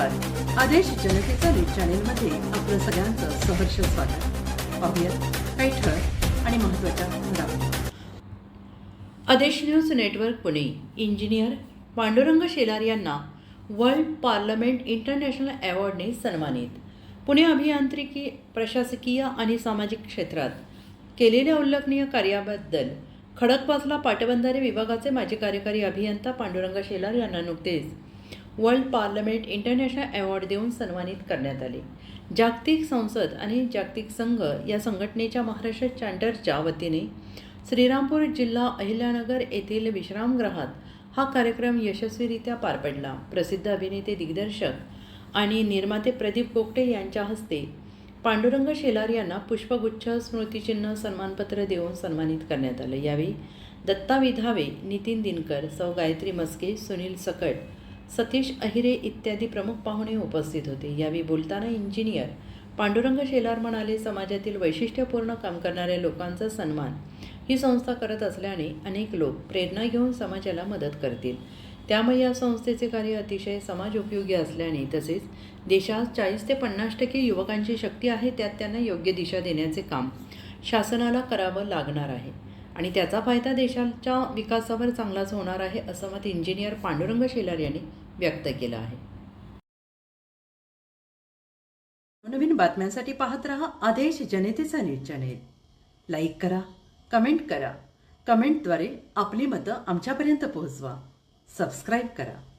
आदेश जनतेचा न्यूज चॅनेलमध्ये आपलं सगळ्यांचं सहर्ष स्वागत. पाहूयात काही ठळक आणि महत्त्वाच्या घडामोडी. Aadesh news network Pune. Engineer Pandurang Shelar यांना वर्ल्ड पार्लमेंट इंटरनॅशनल अवॉर्डने सन्मानित. पुणे अभियांत्रिकी प्रशासकीय आणि सामाजिक क्षेत्रात केलेल्या उल्लेखनीय कार्याबद्दल खडकवासला पाटबंधारे विभागाचे माजी कार्यकारी अभियंता पांडुरंग शेलार यांना नुकतेच वर्ल्ड पार्लमेंट इंटरनॅशनल अवॉर्ड देऊन सन्मानित करण्यात आले. जागतिक संसद आणि जागतिक संघ या संघटनेच्या महाराष्ट्र चॅन्टरच्या वतीने श्रीरामपूर जिल्हा अहिल्यानगर येथील विश्रामगृहात हा कार्यक्रम यशस्वीरित्या पार पडला. प्रसिद्ध अभिनेते दिग्दर्शक आणि निर्माते प्रदीप गोगटे यांच्या हस्ते पांडुरंग शेलार यांना पुष्पगुच्छ स्मृतिचिन्ह सन्मानपत्र देऊन सन्मानित करण्यात आलं. यावेळी दत्ता विधावे नितीन दिनकर सौ गायत्री मस्के सुनील सकट सतीश अहिरे इत्यादी प्रमुख पाहुणे उपस्थित होते. यावेळी बोलताना इंजिनियर पांडुरंग शेलार म्हणाले समाजातील वैशिष्ट्यपूर्ण काम करणाऱ्या लोकांचा सन्मान ही संस्था करत असल्याने अनेक लोक प्रेरणा घेऊन समाजाला मदत करतील. त्यामुळे या संस्थेचे कार्य अतिशय समाज उपयोगी असल्याने तसेच देशात चाळीस ते पन्नास टक्के युवकांची शक्ती आहे त्यात त्यांना योग्य दिशा देण्याचे काम शासनाला करावं लागणार आहे. आणि त्याचा फायदा देशाच्या विकासावर चांगलाच होणार आहे असं मत इंजिनियर पांडुरंग शेलार यांनी व्यक्त केलं आहे. नवीन बातम्यांसाठी पाहत रहा आदेश जनतेचा न्यूज चॅनेल. लाईक करा कमेंट करा. कमेंटद्वारे आपली मतं आमच्यापर्यंत पोहोचवा. सबस्क्राईब करा.